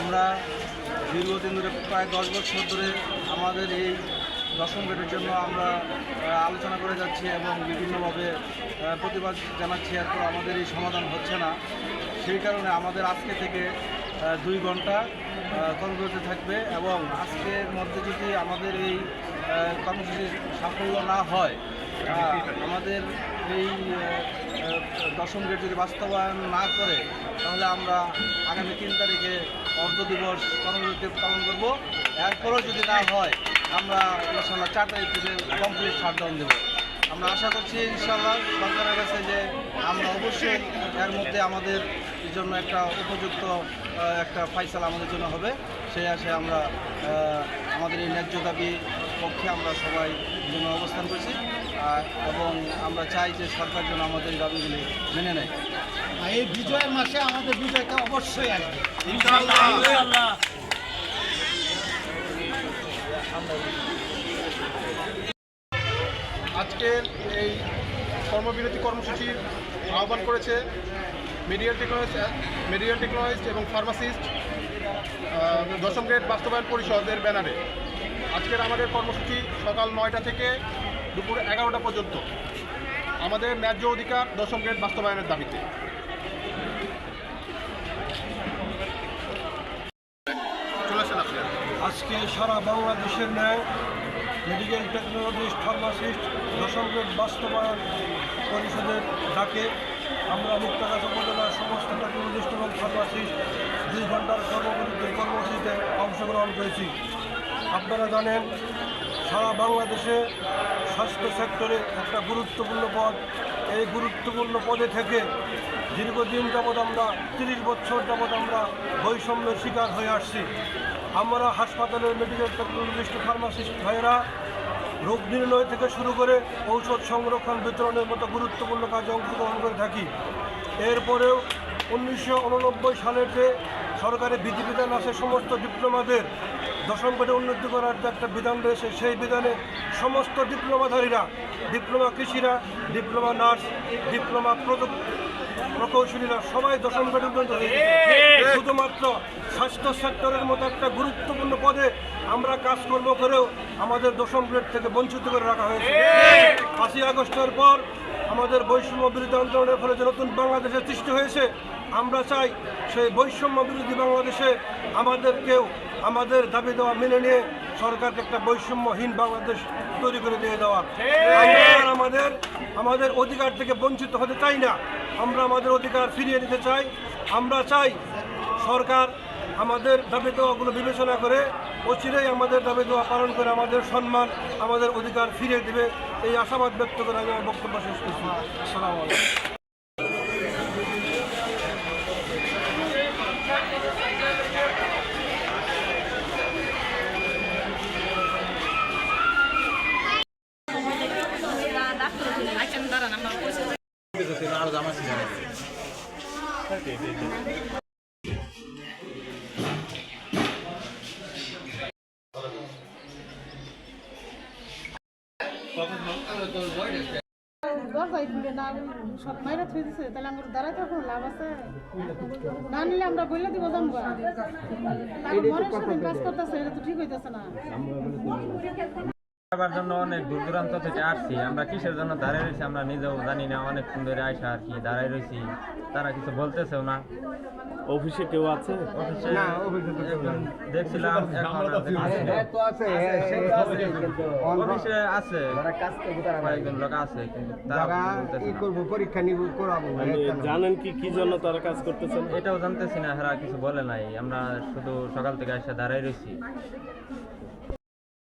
আমরা দীর্ঘদিন ধরে, প্রায় দশ বছর ধরে আমাদের এই দশম গেটের জন্য আমরা আলোচনা করে যাচ্ছি এবং বিভিন্নভাবে প্রতিবাদ জানাচ্ছি, এরপর আমাদের এই সমাধান হচ্ছে না। সেই কারণে আমাদের আজকে থেকে দুই ঘণ্টা কর্মসূচি থাকবে এবং আজকের মধ্যে যদি আমাদের এই কর্মসূচির সাফল্য না হয় আমাদের এই দশম গেট যদি বাস্তবায়ন না করে, তাহলে আমরা আগামী তিন তারিখে অর্ধ দিবস কর্মসূচি পালন করব। এরপরও যদি না হয়, আমরা ইনশাল্লাহ চার তারিখ থেকে কমপ্লিট শাটডাউন দেবো। আমরা আশা করছি ইনশাল্লাহ সরকারের কাছে যে আমরা অবশ্যই এর মধ্যে আমাদের জন্য একটা উপযুক্ত একটা ফাইসালা আমাদের জন্য হবে। সেই আশায় আমরা আমাদের এই ন্যায্য দাবি পক্ষে আমরা সবাই জন্য অবস্থান করছি আর এবং আমরা চাই যে সরকার যেন আমাদের এই দাবিগুলি মেনে নেয়। আর এই বিজয়ের মাসে আমাদের বিজয়টা অবশ্যই আসবে। আজকের এই কর্মবিরতি কর্মসূচির আহ্বান করেছে মেডিকেল টেকনোলজিস্ট মেডিকেল টেকনোলজিস্ট এবং ফার্মাসিস্ট দশম গ্রেড বাস্তবায়ন পরিষদের ব্যানারে। আজকের আমাদের কর্মসূচি সকাল নয়টা থেকে দুপুর এগারোটা পর্যন্ত। আমাদের ন্যায্য অধিকার দশম গ্রেড বাস্তবায়নের দাবিতে। আজকে সারা বাংলাদেশের ন্যায় মেডিকেল টেকনোলজিস্ট ফার্মাসিস্ট দশম গ্রেড বাস্তবায়ন পরিষদের ডাকে আমরা মুক্তাগাছ উপজেলার সমস্ত টেকনোলজিস্ট এবং ফার্মাসিস্ট দুই ঘণ্টার কর্মবিরতি কর্মসূচিতে অংশগ্রহণ করেছি। আপনারা জানেন, সারা বাংলাদেশে স্বাস্থ্য সেক্টরে একটা গুরুত্বপূর্ণ পদ। এই গুরুত্বপূর্ণ পদে থেকে দীর্ঘদিন যাবৎ আমরা, তিরিশ বছর যাবৎ আমরা বৈষম্যের শিকার হয়ে আসছি। আমরা হাসপাতালের মেডিকেল টেকনোলজিস্ট ফার্মাসিস্ট ভাইয়েরা রোগ নির্ণয় থেকে শুরু করে ঔষধ সংরক্ষণ, বিতরণের মতো গুরুত্বপূর্ণ কাজে অংশগ্রহণ করে থাকি। এরপরেও উনিশশো উননব্বই সালেতে সরকারি বিধিবিধান আছে, সমস্ত ডিপ্লোমাদের দশম পেটে উন্নতি করার যে একটা বিধান রয়েছে, সেই বিধানে সমস্ত ডিপ্লোমাধারীরা, ডিপ্লোমা কৃষিরা, ডিপ্লোমা নার্স, ডিপ্লোমা প্রযুক্তি প্রকৌশলীরা সবাই দশম পেটে পর্যন্ত শুধুমাত্র স্বাস্থ্য সেক্টরের মতো একটা গুরুত্বপূর্ণ পদে আমরা কাজকর্ম করেও আমাদের দশম গ্রেড থেকে বঞ্চিত করে রাখা হয়েছে। পাঁচই আগস্টের পর আমাদের বৈষম্য বিরোধী আন্দোলনের ফলে যে নতুন বাংলাদেশের সৃষ্টি হয়েছে আমরা চাই সেই বৈষম্য বিরোধী বাংলাদেশে আমাদেরকেও আমাদের দাবি দেওয়া মেনে নিয়ে সরকারকে একটা বৈষম্যহীন বাংলাদেশ তৈরি করে দিয়ে দেওয়া। আমাদের আমাদের অধিকার থেকে বঞ্চিত হতে চাই না। আমরা আমাদের অধিকার ফিরিয়ে নিতে চাই। আমরা চাই সরকার আমাদের দাবি দেওয়াগুলো বিবেচনা করে অচিরেই আমাদের দাবি দেওয়া পালন করে আমাদের সম্মান, আমাদের অধিকার ফিরিয়ে দেবে। এই আশাবাদ ব্যক্ত করে আমি আমার বক্তব্য শেষ করছি। আসসালামু আলাইকুম। সব মাইরা থুই দিছে তাহলে আমার দাঁড়াইতে কোনো লাভ আছে না নিলে আমরা বললে দিব জমবা মনের সাথে কাজ করতেছে এটা তো ঠিক হইতেছে না খাবার জন্য অনেক দূর দূরান্ত থেকে আসছি। আমরা কিসের জন্য দাঁড়ায় রয়েছি আমরা নিজেও জানি না। অনেক সুন্দর আয়সা আর কি দাঁড়ায় রয়েছি। তারা কিছু বলতেছেও না। অফিসে কেউ আছে? অফিসে দেখছিলাম এখন আর দেখতেছি অফিসে আছে। কয়েকজন লোক আছে তারা কিছু বলতেছে পরীক্ষা নিব করাবো মানে জানেন কি কি জন্য তারা কাজ করতেছেন এটাও জানতেছি না এরা কিছু বলে নাই। আমরা শুধু সকাল থেকে এসে দাঁড়ায় রয়েছি।